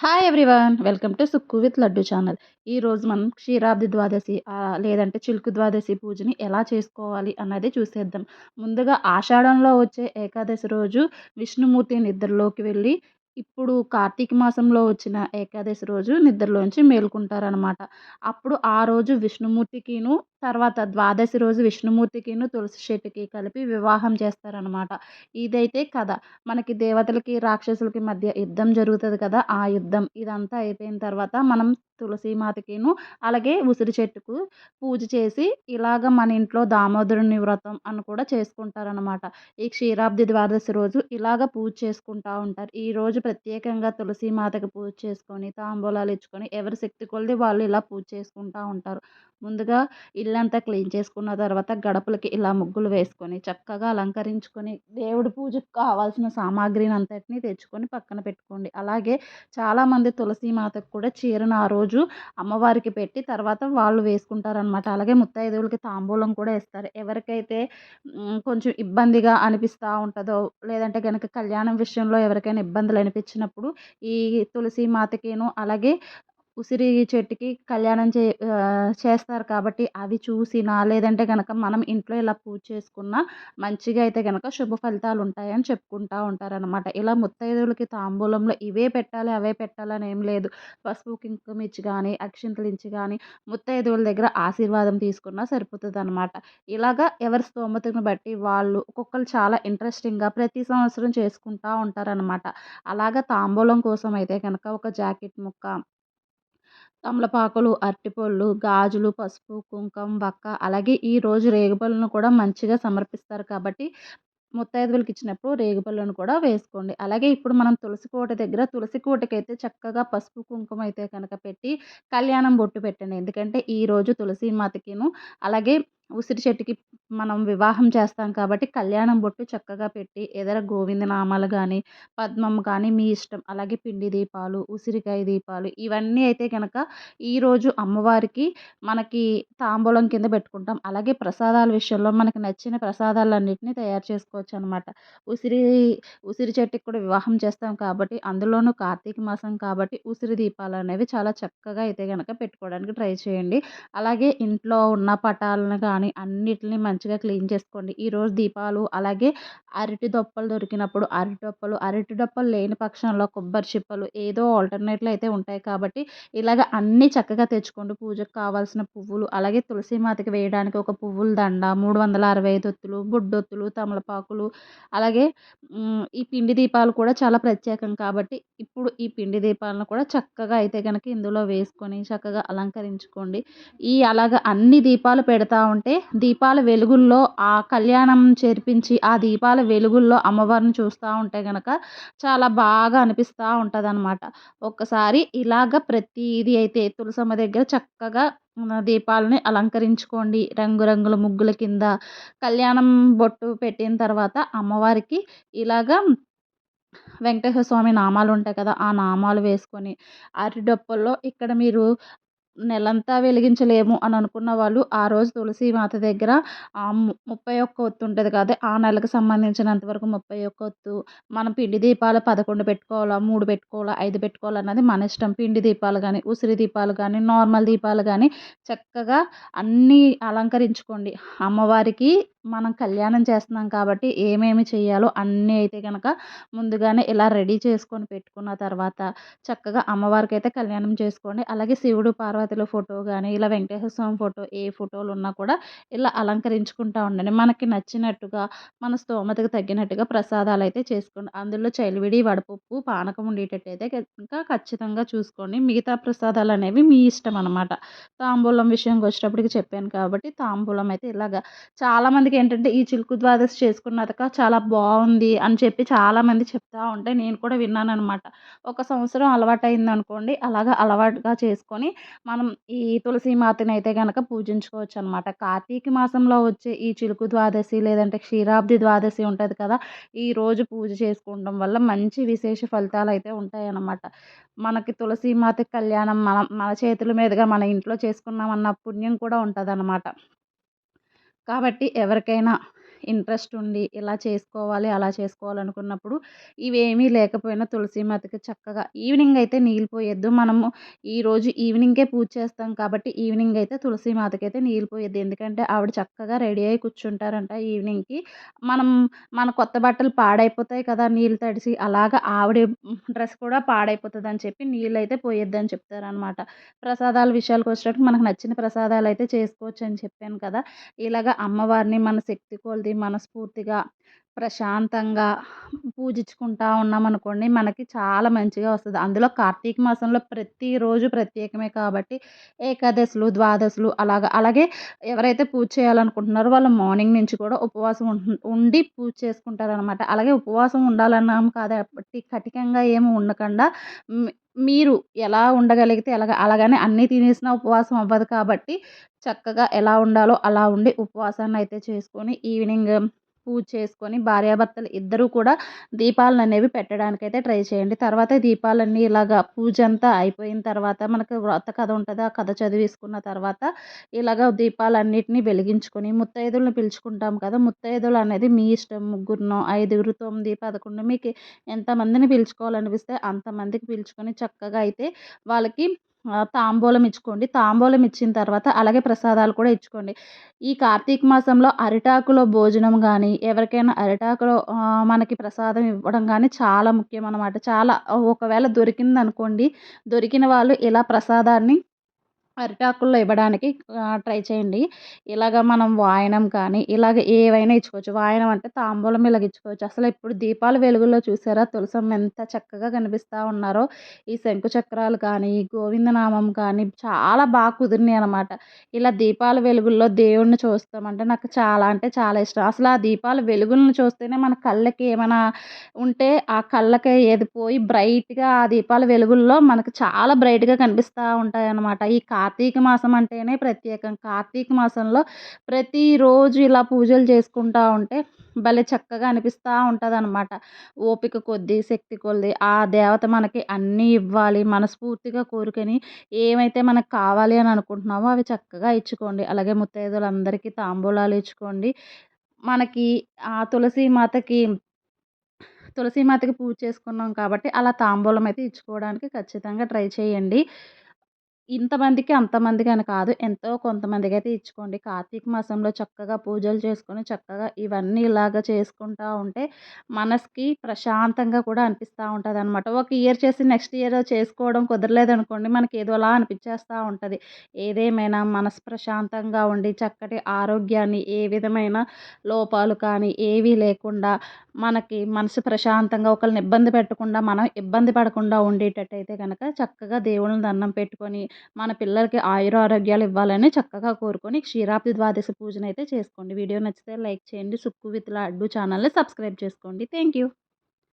Hi everyone welcome to Sukku with Laddu channel ఈరోజు మనం క్షీరాబ్ది ద్వాదశి లేదంటే చిలుకు ద్వాదశి పూజని ఎలా చేసుకోవాలి అన్నది చూసేద్దాం. ముందుగా ఆషాఢంలో వచ్చే ఏకాదశి రోజు విష్ణుమూర్తి నిద్రలోకి వెళ్ళి ఇప్పుడు కార్తీక మాసంలో వచ్చిన ఏకాదశి రోజు నిద్రలోంచి మేలుకుంటారనమాట అప్పుడు ఆ రోజు విష్ణుమూర్తికిను తర్వాత ద్వాదశి రోజు విష్ణుమూర్తికిను తులసి చెట్టుకి కలిపి వివాహం చేస్తారనమాట ఇదైతే కథ. మనకి దేవతలకి రాక్షసులకి మధ్య యుద్ధం జరుగుతుంది కదా ఆ యుద్ధం ఇదంతా అయిపోయిన తర్వాత మనం తులసి మాతకిను అలాగే ఉసిరి చెట్టుకు పూజ చేసి ఇలాగ మన ఇంట్లో దామోదరుని వ్రతం అని కూడా చేసుకుంటారనమాట ఈ క్షీరాబ్ది ద్వాదశి రోజు ఇలాగ పూజ చేసుకుంటూ ఉంటారు. ఈ రోజు ప్రత్యేకంగా తులసి మాతకి పూజ చేసుకొని తాంబూలాలు ఇచ్చుకొని ఎవరి శక్తి కొలది వాళ్ళు ఇలా పూజ చేసుకుంటూ ఉంటారు. ముందుగా ఇల్లంతా క్లీన్ చేసుకున్న తర్వాత గడపలకి ఇలా ముగ్గులు వేసుకొని చక్కగా అలంకరించుకొని దేవుడి పూజకు కావాల్సిన సామాగ్రిని అంతటిని తెచ్చుకొని పక్కన పెట్టుకోండి. అలాగే చాలామంది తులసి మాతకు కూడా చీరను ఆ రోజు అమ్మవారికి పెట్టి తర్వాత వాళ్ళు వేసుకుంటారనమాట అలాగే ముత్తైదువులకి తాంబూలం కూడా ఇస్తారు ఎవరికైతే కొంచెం ఇబ్బందిగా అనిపిస్తూ ఉంటుందో లేదంటే కనుక కళ్యాణం విషయంలో ఎవరికైనా ఇబ్బందులు అనిపించినప్పుడు ఈ తులసి మాతకిను అలాగే ఉసిరి చెట్టుకి కళ్యాణం చే చేస్తారు కాబట్టి అవి చూసినా లేదంటే కనుక మనం ఇంట్లో ఇలా పూజ చేసుకున్న మంచిగా అయితే కనుక శుభ ఫలితాలు ఉంటాయని చెప్పుకుంటూ ఉంటారనమాట ఇలా ముత్తైదువులకి తాంబూలంలో ఇవే పెట్టాలి అవే పెట్టాలని ఏం లేదు. పసుపు కుంకుమ ఇచ్చి కానీ అక్షింతలు ఇచ్చి కానీ ముత్తైదువుల దగ్గర ఆశీర్వాదం తీసుకున్నా సరిపోతుంది అనమాట ఇలాగా ఎవరి స్తోమతను బట్టి వాళ్ళు ఒక్కొక్కరు చాలా ఇంట్రెస్టింగ్గా ప్రతి సంవత్సరం చేసుకుంటూ ఉంటారనమాట అలాగా తాంబూలం కోసం అయితే కనుక ఒక జాకెట్ ముక్క తమలపాకులు అరటిపళ్ళు గాజులు పసుపు కుంకుమ వక్క అలాగే ఈరోజు రేగుపళ్ళను కూడా మంచిగా సమర్పిస్తారు కాబట్టి ముత్తైదువులకి ఇచ్చినప్పుడు రేగుపళ్ళను కూడా వేసుకోండి. అలాగే ఇప్పుడు మనం తులసి కోట దగ్గర తులసి కోటకైతే చక్కగా పసుపు కుంకుమ అయితే కనుక పెట్టి కళ్యాణం బొట్టు పెట్టండి. ఎందుకంటే ఈరోజు తులసి మాతకిను అలాగే ఉసిరి చెట్టుకి మనం వివాహం చేస్తాం కాబట్టి కళ్యాణం బొట్టు చక్కగా పెట్టి ఎదర గోవింద నామాలు కానీ పద్మం కానీ మీ ఇష్టం. అలాగే పిండి దీపాలు ఉసిరికాయ దీపాలు ఇవన్నీ అయితే కనుక ఈరోజు అమ్మవారికి మనకి తాంబూలం కింద పెట్టుకుంటాం. అలాగే ప్రసాదాల విషయంలో మనకి నచ్చిన ప్రసాదాలన్నింటినీ తయారు చేసుకోవచ్చు అనమాట ఉసిరి ఉసిరి చెట్టుకి కూడా వివాహం చేస్తాం కాబట్టి అందులోనూ కార్తీక మాసం కాబట్టి ఉసిరి దీపాలు అనేవి చాలా చక్కగా అయితే కనుక పెట్టుకోవడానికి ట్రై చేయండి. అలాగే ఇంట్లో ఉన్న పటాలను కానీ అన్నిటిని మంచిగా క్లీన్ చేసుకోండి. ఈరోజు దీపాలు అలాగే అరటి దొప్పలు దొరికినప్పుడు అరటి దొప్పలు అరటి దొప్పలు లేని పక్షంలో కొబ్బరి చిప్పలు ఏదో ఆల్టర్నేట్లు అయితే ఉంటాయి కాబట్టి ఇలాగ అన్నీ చక్కగా తెచ్చుకోండి. పూజకు కావాల్సిన పువ్వులు అలాగే తులసి మాతకి వేయడానికి ఒక పువ్వుల దండ మూడు వందల అరవై ఐదు ఒత్తులు బుడ్డొత్తులు తమలపాకులు అలాగే ఈ పిండి దీపాలు కూడా చాలా ప్రత్యేకం కాబట్టి ఇప్పుడు ఈ పిండి దీపాలను కూడా చక్కగా అయితే కనుక ఇందులో వేసుకొని చక్కగా అలంకరించుకోండి. ఈ అలాగ అన్ని దీపాలు పెడతా ఉంటే దీపాల వెలుగుల్లో ఆ కళ్యాణం చేర్పించి ఆ దీపాల వెలుగుల్లో అమ్మవారిని చూస్తూ ఉంటే కనుక చాలా బాగా అనిపిస్తూ ఉంటుంది అనమాట ఒక్కసారి ఇలాగ ప్రతిదీ అయితే తులసమ్మ దగ్గర చక్కగా దీపాలని అలంకరించుకోండి. రంగురంగుల ముగ్గుల కింద కళ్యాణం బొట్టు పెట్టిన తర్వాత అమ్మవారికి ఇలాగా వెంకటేశ్వర స్వామి నామాలు ఉంటాయి కదా ఆ నామాలు వేసుకొని అరిడొప్పల్లో ఇక్కడ మీరు నెలంతా వెలిగించలేము అని అనుకున్న వాళ్ళు ఆ రోజు తులసి మాత దగ్గర ముప్పై ఒక్క ఒత్తు ఉంటుంది కదా ఆ నెలకు సంబంధించినంత వరకు ముప్పై ఒక్క ఒత్తు మనం పిండి దీపాలు పదకొండు పెట్టుకోవాలా మూడు పెట్టుకోవాలా ఐదు పెట్టుకోవాలా అన్నది మన ఇష్టం. పిండి దీపాలు కానీ ఉసిరి దీపాలు కానీ నార్మల్ దీపాలు కానీ చక్కగా అన్నీ అలంకరించుకోండి. అమ్మవారికి మనం కళ్యాణం చేస్తున్నాం కాబట్టి ఏమేమి చేయాలో అన్నీ అయితే కనుక ముందుగానే ఇలా రెడీ చేసుకొని పెట్టుకున్న తర్వాత చక్కగా అమ్మవారికి అయితే కళ్యాణం చేసుకోండి. అలాగే శివుడు పార్వతుల ఫోటో కానీ ఇలా వెంకటేశ్వర స్వామి ఫోటో ఏ ఫోటోలు ఉన్నా కూడా ఇలా అలంకరించుకుంటూ ఉండండి. మనకి నచ్చినట్టుగా మన స్తోమతకు తగ్గినట్టుగా ప్రసాదాలు అయితే చేసుకోండి. అందులో చలివిడి వడపప్పు పానకం ఉండేటట్టు అయితే ఇంకా ఖచ్చితంగా చూసుకోండి. మిగతా ప్రసాదాలు అనేవి మీ ఇష్టం అనమాట తాంబూలం విషయంకి వచ్చేటప్పటికి చెప్పాను కాబట్టి తాంబూలం అయితే ఇలాగా చాలామందికి ఏంటంటే ఈ చిలుకు ద్వాదశి చేసుకున్నాక చాలా బాగుంది అని చెప్పి చాలామంది చెప్తూ ఉంటే నేను కూడా విన్నాను అనమాట ఒక సంవత్సరం అలవాటు అయింది అనుకోండి అలాగా అలవాటుగా చేసుకొని మనం ఈ తులసి మాతని అయితే కనుక పూజించుకోవచ్చు అనమాట కార్తీక మాసంలో వచ్చే ఈ చిలుకు ద్వాదశి లేదంటే క్షీరాబ్ది ద్వాదశి ఉంటుంది కదా ఈ రోజు పూజ చేసుకోవడం వల్ల మంచి విశేష ఫలితాలు అయితే ఉంటాయన్నమాట మనకి తులసి మాత కళ్యాణం మన మన చేతుల మీదుగా మన ఇంట్లో చేసుకున్నామన్న పుణ్యం కూడా ఉంటుంది అన్నమాట కాబట్టి ఎవరికైనా ఇంట్రెస్ట్ ఉండి ఇలా చేసుకోవాలి అలా చేసుకోవాలనుకున్నప్పుడు ఇవేమీ లేకపోయినా తులసి మాతకి చక్కగా ఈవినింగ్ అయితే నీళ్ళు పోయొద్దు. మనము ఈరోజు ఈవినింగే పూజ చేస్తాం కాబట్టి ఈవినింగ్ అయితే తులసి మాతకైతే నీళ్ళు పోయొద్దు. ఎందుకంటే ఆవిడ చక్కగా రెడీ అయి కూర్చుంటారంట ఈవినింగ్కి. మనం మన కొత్త బట్టలు పాడైపోతాయి కదా నీళ్ళు తడిసి అలాగ ఆవిడ డ్రెస్ కూడా పాడైపోతుంది అని చెప్పి నీళ్ళు అయితే పోయొద్దని చెప్తారనమాట ప్రసాదాల విషయాలకు వచ్చేటప్పుడు మనకు నచ్చిన ప్రసాదాలు అయితే చేసుకోవచ్చు అని చెప్పాను కదా. ఇలాగ అమ్మవారిని మన శక్తి కొలది మనస్ఫూర్తిగా ప్రశాంతంగా పూజించుకుంటా ఉన్నామనుకోండి మనకి చాలా మంచిగా వస్తుంది. అందులో కార్తీక మాసంలో ప్రతిరోజు ప్రత్యేకమే కాబట్టి ఏకాదశులు ద్వాదశులు అలాగ అలాగే ఎవరైతే పూజ చేయాలనుకుంటున్నారో వాళ్ళు మార్నింగ్ నుంచి కూడా ఉపవాసం ఉండి పూజ చేసుకుంటారనమాట అలాగే ఉపవాసం ఉండాలన్నాం కాబట్టి కటికంగా ఏమి ఉండకుండా మీరు ఎలా ఉండగలిగితే ఎలాగ? అలాగని అన్నీ తినేసినా ఉపవాసం అవ్వదు కాబట్టి చక్కగా ఎలా ఉండాలో అలా ఉండి ఉపవాసాన్ని అయితే చేసుకొని ఈవినింగ్ పూజ చేసుకొని భార్యాభర్తలు ఇద్దరూ కూడా దీపాలను అనేవి పెట్టడానికైతే ట్రై చేయండి. తర్వాత దీపాలన్నీ ఇలాగ పూజ అంతా అయిపోయిన తర్వాత మనకు వ్రత కథ ఉంటుంది. ఆ కథ చదివేసుకున్న తర్వాత ఇలాగ దీపాలన్నిటిని వెలిగించుకొని ముత్తైదులను పిలుచుకుంటాం కదా ముత్తైదులు అనేది మీ ఇష్టం. ముగ్గురునో ఐదుగురు తొమ్మిది పదకొండు మీకు ఎంతమందిని పిలుచుకోవాలనిపిస్తే అంతమందికి పిలుచుకొని చక్కగా అయితే వాళ్ళకి తాంబూలం ఇచ్చుకోండి. తాంబూలం ఇచ్చిన తర్వాత అలాగే ప్రసాదాలు కూడా ఇచ్చుకోండి. ఈ కార్తీక మాసంలో అరిటాకులో భోజనం కానీ ఎవరికైనా అరిటాకులో మనకి ప్రసాదం ఇవ్వడం కానీ చాలా ముఖ్యం అనమాట చాలా ఒకవేళ దొరికింది అనుకోండి దొరికిన వాళ్ళు ఇలా ప్రసాదాన్ని అరిటాకుల్లో ఇవ్వడానికి ట్రై చేయండి. ఇలాగ మనం వాయనం కానీ ఇలాగ ఏవైనా ఇచ్చుకోవచ్చు. వాయనం అంటే తాంబూలం ఇలాగ ఇచ్చుకోవచ్చు. అసలు ఇప్పుడు దీపాల వెలుగులో చూసారా? తులసమ్మ ఎంత చక్కగా కనిపిస్తూ ఉన్నారో. ఈ శంకు చక్రాలు కానీ గోవిందనామం కానీ చాలా బాగా కుదిరినాయి అనమాట ఇలా దీపాల వెలుగుల్లో దేవుణ్ణి చూస్తామంటే నాకు చాలా అంటే చాలా ఇష్టం. అసలు ఆ దీపాల వెలుగులను చూస్తేనే మన కళ్ళకి ఏమైనా ఉంటే ఆ కళ్ళకి ఏది పోయి బ్రైట్గా ఆ దీపాల వెలుగుల్లో మనకు చాలా బ్రైట్గా కనిపిస్తూ ఉంటాయి అన్నమాట ఈ కా కార్తీక మాసం అంటేనే ప్రత్యేకం. కార్తీక మాసంలో ప్రతిరోజు ఇలా పూజలు చేసుకుంటూ ఉంటే భలే చక్కగా అనిపిస్తూ ఉంటుంది అనమాట ఓపిక కొద్దీ శక్తి కొద్దీ ఆ దేవత మనకి అన్నీ ఇవ్వాలి. మనస్ఫూర్తిగా కోరుకొని ఏమైతే మనకు కావాలి అని అనుకుంటున్నామో అవి చక్కగా ఇచ్చుకోండి. అలాగే ముత్తైదులందరికీ తాంబూలాలు ఇచ్చుకోండి. మనకి ఆ తులసి మాతకి తులసి మాతకి పూజ చేసుకున్నాం కాబట్టి అలా తాంబూలం అయితే ఇచ్చుకోవడానికి ఖచ్చితంగా ట్రై చేయండి. ఇంతమందికి అంతమందికి అని కాదు. ఎంతో కొంతమందికి అయితే ఇచ్చుకోండి. కార్తీక మాసంలో చక్కగా పూజలు చేసుకొని చక్కగా ఇవన్నీ ఇలాగ చేసుకుంటూ ఉంటే మనసుకి ప్రశాంతంగా కూడా అనిపిస్తూ ఉంటుంది అనమాట ఒక ఇయర్ చేసి నెక్స్ట్ ఇయర్ చేసుకోవడం కుదరలేదు అనుకోండి మనకి ఏదోలా అనిపించేస్తూ ఉంటుంది. ఏదేమైనా మనసు ప్రశాంతంగా ఉండి చక్కటి ఆరోగ్యాన్ని ఏ విధమైన లోపాలు కానీ ఏవీ లేకుండా మనకి మనసు ప్రశాంతంగా ఒకరిని ఇబ్బంది పెట్టకుండా మనం ఇబ్బంది పడకుండా ఉండేటట్టయితే కనుక చక్కగా దేవుళ్ళని దండం పెట్టుకొని మన పిల్లలకి ఆయుర ఆరోగ్యాలు ఇవ్వాలని చక్కగా కోరుకొని క్షీరాబ్ది ద్వాదశి పూజను అయితే చేసుకోండి. వీడియో నచ్చితే లైక్ చేయండి. సుక్కు విత్ లడ్డు ఛానల్ని సబ్స్క్రైబ్ చేసుకోండి. Thank you.